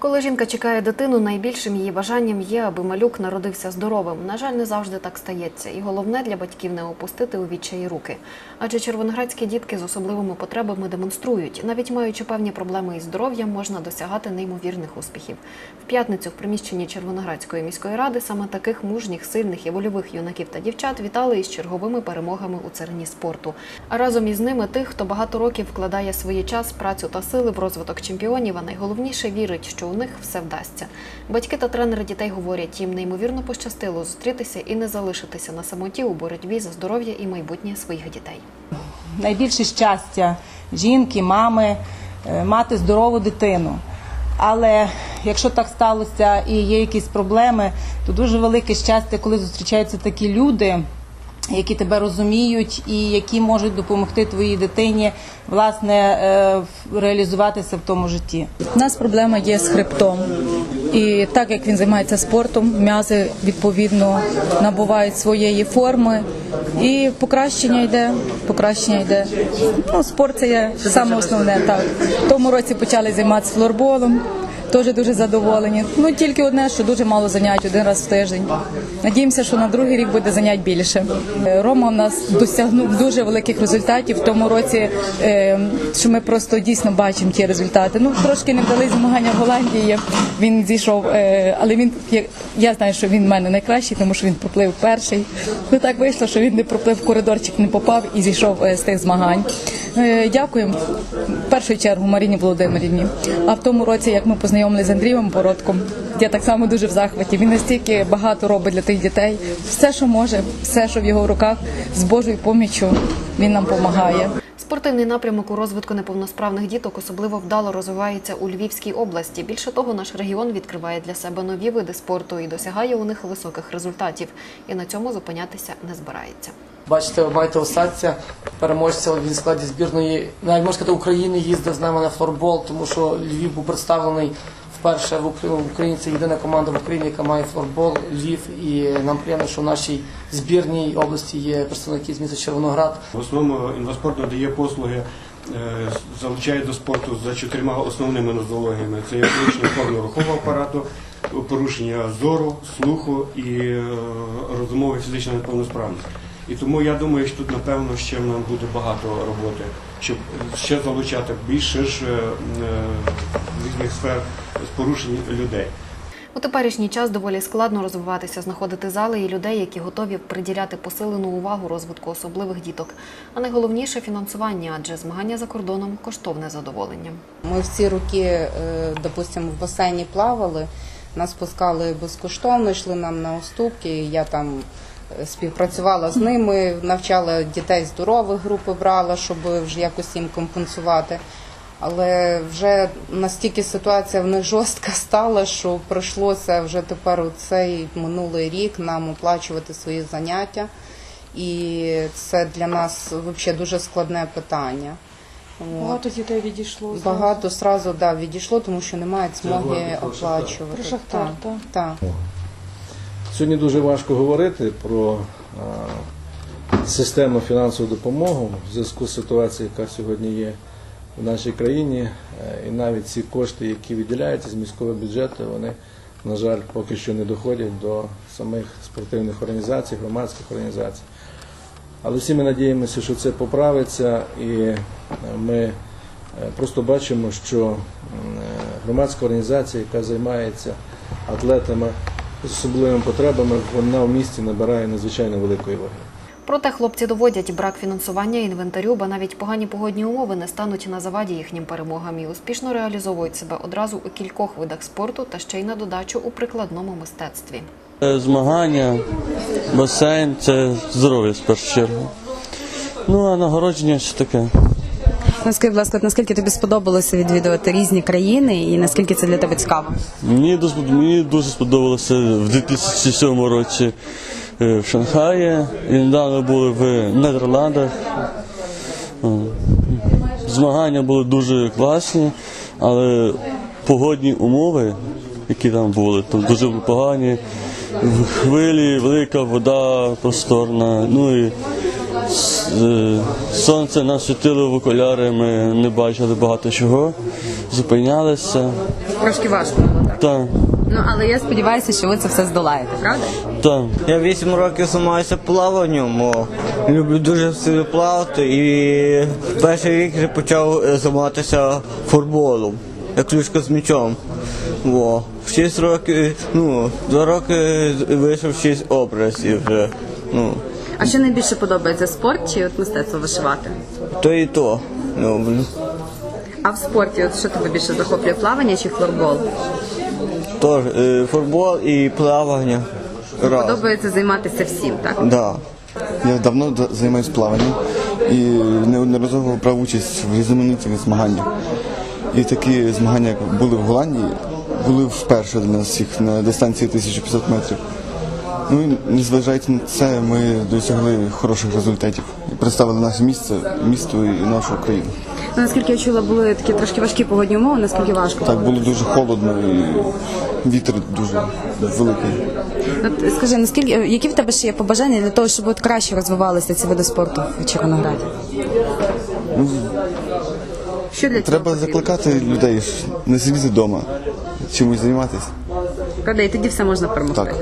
Коли жінка чекає дитину, найбільшим її бажанням є, аби малюк народився здоровим. На жаль, не завжди так стається. І головне для батьків не опустити у відчаї руки. Адже червоноградські дітки з особливими потребами демонструють, навіть маючи певні проблеми із здоров'ям, можна досягати неймовірних успіхів. В п'ятницю в приміщенні Червоноградської міської ради саме таких мужніх, сильних і вольових юнаків та дівчат вітали із черговими перемогами у царині спорту. А разом із ними тих, хто багато років вкладає свій час, працю та сили в розвиток чемпіонів, а найголовніше вірить, що у них все вдасться. Батьки та тренери дітей говорять, їм неймовірно пощастило зустрітися і не залишитися на самоті у боротьбі за здоров'я і майбутнє своїх дітей. найбільше щастя жінки, мами, е, мати здорову дитину. Але якщо так сталося і є якісь проблеми, то дуже велике щастя, коли зустрічаються такі люди, які тебе розуміють і які можуть допомогти твоїй дитині власне е, реалізуватися в тому житті. У нас проблема є з хребтом. І так як він займається спортом, м'язи відповідно набувають своєї форми. І покращення йде, покращення йде. Ну, спорт це є саме основне. Так. В тому році почали займатися флорболом. Теж дуже задоволені. Ну тільки одне, що дуже мало занять один раз в тиждень. Надіємося, що на другий рік буде занять більше. Е, Рома у нас досягнув дуже великих результатів в тому році, е, що ми просто дійсно бачимо ті результати. Ну трошки не вдали змагання в Голландії. Він зійшов, е, але він я- знаю, що він в мене найкращий, тому що він проплив перший. Ну так вийшло, що він не проплив в коридорчик, не попав і зійшов з тих змагань. Е, Дякуємо в першу чергу Маріні Володимирівні. А в тому році, як ми познайомилися з Андрієм Бородком, я так само дуже в захваті. Він настільки багато робить для тих дітей. Все, що може, все, що в його руках, з Божою поміччю, він нам допомагає. Спортивний напрямок у розвитку неповносправних діток особливо вдало розвивається у Львівській області. Більше того, наш регіон відкриває для себе нові види спорту і досягає у них високих результатів. І на цьому зупинятися не збирається. Бачите, ви маєте Осадця, переможця він в складі збірної, навіть можна сказати, України їздив з нами на флорбол, тому що Львів був представлений вперше в Україні. В Україні це єдина команда в Україні, яка має флорбол, Львів. І нам приємно, що в нашій збірній області є представники з міста Червоноград. В основному інваспорт надає послуги, е, залучає до спорту за чотирма основними нозологіями. Це є порушення форми рухового апарату, порушення зору, слуху і е, розумової фізичної неповносправності. І тому я думаю, що тут напевно ще нам буде багато роботи, щоб ще залучати більше ж е, е, різних сфер з порушень людей. У теперішній час доволі складно розвиватися, знаходити зали і людей, які готові приділяти посилену увагу розвитку особливих діток. А найголовніше фінансування, адже змагання за кордоном коштовне задоволення. Ми всі роки, е, допустимо, в басейні плавали, нас пускали безкоштовно, йшли нам на уступки. Я там співпрацювала з ними, навчала дітей здорових групи брала, щоб вже якось їм компенсувати. Але вже настільки ситуація в них жорстка стала, що прийшлося вже тепер у цей минулий рік нам оплачувати свої заняття. І це для нас взагалі дуже складне питання. Багато дітей відійшло. Багато сразу да, відійшло, тому що не мають змоги оплачувати. Про Шахтар, так. так. Сьогодні дуже важко говорити про а, системну фінансову допомогу в зв'язку з ситуацією, яка сьогодні є в нашій країні. Е, І навіть ці кошти, які виділяються з міського бюджету, вони, на жаль, поки що не доходять до самих спортивних організацій, громадських організацій. Але всі ми надіємося, що це поправиться, і е, ми е, просто бачимо, що е, громадська організація, яка займається атлетами з особливими потребами, вона в місті набирає надзвичайно великої ваги. Проте хлопці доводять брак фінансування інвентарю, бо навіть погані погодні умови не стануть на заваді їхнім перемогам і успішно реалізовують себе одразу у кількох видах спорту та ще й на додачу у прикладному мистецтві. Змагання, басейн це здоров'я в першу чергу. Ну а нагородження що таке. Ну, будь ласка, наскільки тобі сподобалося відвідувати різні країни і наскільки це для тебе цікаво? Мені дуже, мені дуже сподобалося в 2007 році е, в Шанхаї і недавно були в Нідерландах. Змагання були дуже класні, але погодні умови, які там були, там дуже погані. Хвилі, велика вода просторна. Ну і Сонце нас світило в окуляри, ми не бачили багато чого, зупинялися. Трошки важко було, так? Так, Ну але я сподіваюся, що ви це все здолаєте, правда? так. Я 8 років займаюся плаванням. Люблю дуже сильно плавати і перший рік вже почав е, займатися футболом, як ключка з м'ячом. Во. В 6 років, ну, 2 роки вийшов 6 образів вже. Ну, А що найбільше подобається спорт чи от мистецтво вишивати? то і то. Люблю. А в спорті, от що тебе більше захоплює плавання чи флорбол? Тож, е, футбол і плавання. Раз. Подобається займатися всім, так? Да. Я давно д- займаюся плаванням і неодноразово брав участь в різноманітних змаганнях. І такі змагання, як були в Голландії, були вперше для нас всіх на дистанції 1500 метрів. Ну і незважаючи на це, ми досягли хороших результатів і представили наше місце, місто і нашу країну. Ну, наскільки я чула, були такі трошки важкі погодні умови, наскільки важко? Так було дуже холодно і вітер дуже великий. От, скажи, наскільки які в тебе ще є побажання для того, щоб от краще розвивалися ці види спорту в Червонограді? Що для Треба потрібно? закликати людей не сидіти вдома, чимось займатися. Правда, і тоді все можна перемогти. Так.